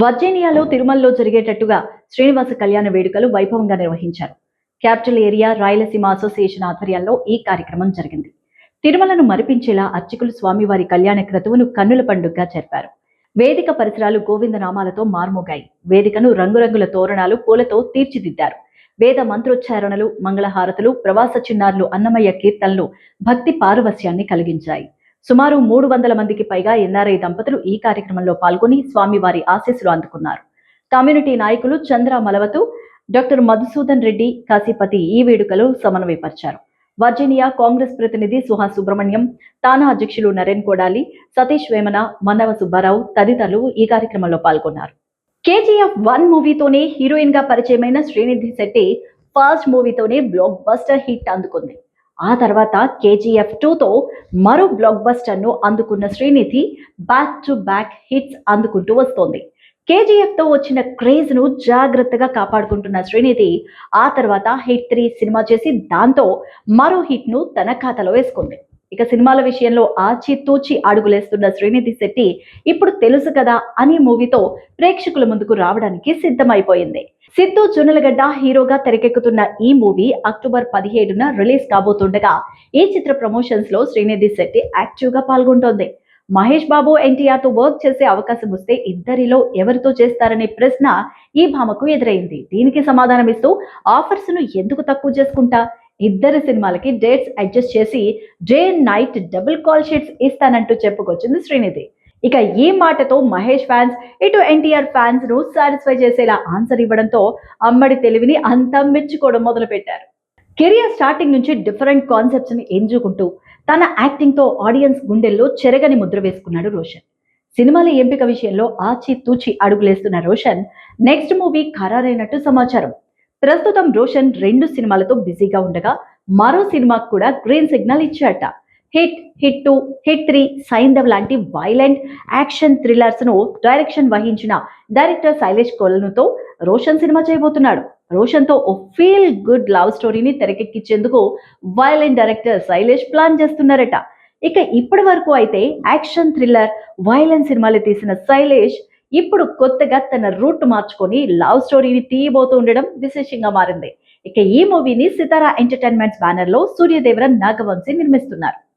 వర్జీనియాలో తిరుమలలో జరిగేటట్టుగా శ్రీనివాస కళ్యాణ వేడుకలు వైభవంగా నిర్వహించారు. క్యాపిటల్ ఏరియా రాయలసీమ అసోసియేషన్ ఆధ్వర్యంలో ఈ కార్యక్రమం జరిగింది. తిరుమలను మరిపించేలా అర్చకులు స్వామివారి కళ్యాణ క్రతువును కన్నుల పండుగగా జరిపారు. వేదిక పరిసరాలు గోవింద నామాలతో మార్మోగాయి. వేదికను రంగురంగుల తోరణాలు పూలతో తీర్చిదిద్దారు. వేద మంత్రోచ్చారణలు మంగళహారతులు ప్రవాస చిన్నారులు అన్నమయ్య కీర్తనలు భక్తి పారవస్యాన్ని కలిగించాయి. సుమారు మూడు వందల మందికి పైగా ఎన్ఆర్ఐ దంపతులు ఈ కార్యక్రమంలో పాల్గొని స్వామివారి ఆశీస్సులు అందుకున్నారు. కమ్యూనిటీ నాయకులు చంద్ర మలవతు డాక్టర్ మధుసూదన్ రెడ్డి కాశీపతి ఈ వేడుకలో సమన్వయపరిచారు. వర్జీనియా కాంగ్రెస్ ప్రతినిధి సుహాస్ సుబ్రహ్మణ్యం తానా అధ్యక్షులు నరేన్ కోడాలి సతీష్ వేమన మన్నవ సుబ్బారావు తదితరులు ఈ కార్యక్రమంలో పాల్గొన్నారు. కేజీఎఫ్ వన్ మూవీతోనే హీరోయిన్గా పరిచయమైన శ్రీనిధి శెట్టి ఫస్ట్ మూవీతోనే బ్లాక్ బస్టర్ హిట్ అందుకుంది. ఆ తర్వాత కేజీఎఫ్ టూతో మరో బ్లాక్ బస్టర్ను అందుకున్న Srinidhi back to back hits అందుకుంటూ వస్తోంది. కేజీఎఫ్తో వచ్చిన క్రేజ్ను జాగ్రత్తగా కాపాడుకుంటున్న శ్రీనిధి ఆ తర్వాత హిట్ త్రీ సినిమా చేసి దాంతో మరో హిట్ను తన ఖాతాలో వేసుకుంది. ఇక సినిమాల విషయంలో ఆచితూచి అడుగులేస్తున్న శ్రీనిధి శెట్టి ఇప్పుడు తెలుసు కదా అనే మూవీతో ప్రేక్షకుల ముందుకు రావడానికి సిద్ధమైపోయింది. సిద్ధు జొన్నలగడ్డ హీరోగా తెరకెక్కుతున్న ఈ మూవీ అక్టోబర్ పదిహేడున రిలీజ్ కాబోతుండగా ఈ చిత్ర ప్రమోషన్స్లో శ్రీనిధి శెట్టి యాక్టివ్గా పాల్గొంటోంది. మహేష్ బాబు ఎన్టీఆర్తో వర్క్ చేసే అవకాశం వస్తే ఇద్దరిలో ఎవరితో చేస్తారనే ప్రశ్న ఈ భామకు ఎదురైంది. దీనికి సమాధానం ఇస్తూ ఆఫర్స్ను ఎందుకు తక్కువ చేసుకుంటా? ఇద్దరు సినిమాలకి డేట్స్ అడ్జస్ట్ చేసి day night double call sheets ఇస్తానంటూ చెప్పుకొచ్చింది శ్రీనిధి. ఇక ఈ మాటతో మహేష్ ఫ్యాన్స్ ఇటు ఎన్టీఆర్ ఫ్యాన్స్ను సాటిస్ఫై చేసేలా ఆన్సర్ ఇవ్వడంతో అమ్మడి తెలివిని అంతా మెచ్చుకోవడం మొదలు పెట్టారు కెరియర్ స్టార్టింగ్ నుంచి డిఫరెంట్ కాన్సెప్ట్స్ని ఎంచుకుంటూ తన యాక్టింగ్తో ఆడియన్స్ గుండెల్లో చెరగని ముద్ర వేసుకున్నాడు రోషన్. సినిమాల ఎంపిక విషయంలో ఆచి తూచి అడుగులేస్తున్న రోషన్ నెక్స్ట్ మూవీ ఖరారైనట్టు సమాచారం. ప్రస్తుతం రోషన్ రెండు సినిమాలతో బిజీగా ఉండగా మరో సినిమాకు కూడా green signal ఇచ్చాట hit hit two hit three Saindhav లాంటి వైలెంట్ యాక్షన్ థ్రిల్లర్స్ను డైరెక్షన్ వహించిన డైరెక్టర్ శైలేష్ కొలనుతో రోషన్ సినిమా చేయబోతున్నాడు. రోషన్తో ఓ ఫీల్ గుడ్ లవ్ స్టోరీని తెరకెక్కించేందుకు వైలెంట్ డైరెక్టర్ శైలేష్ ప్లాన్ చేస్తున్నారట. ఇక ఇప్పటి వరకు అయితే యాక్షన్ థ్రిల్లర్ వైలెన్స్ సినిమాలు తీసిన శైలేష్ ఇప్పుడు కొత్తగా తన రూట్ మార్చుకొని లవ్ స్టోరీని తీయబోతూ ఉండడం విశేషంగా మారింది. ఇక ఈ మూవీని సితారా ఎంటర్టైన్మెంట్స్ బ్యానర్లో సూర్యదేవర నాగవంశీ నిర్మిస్తున్నారు.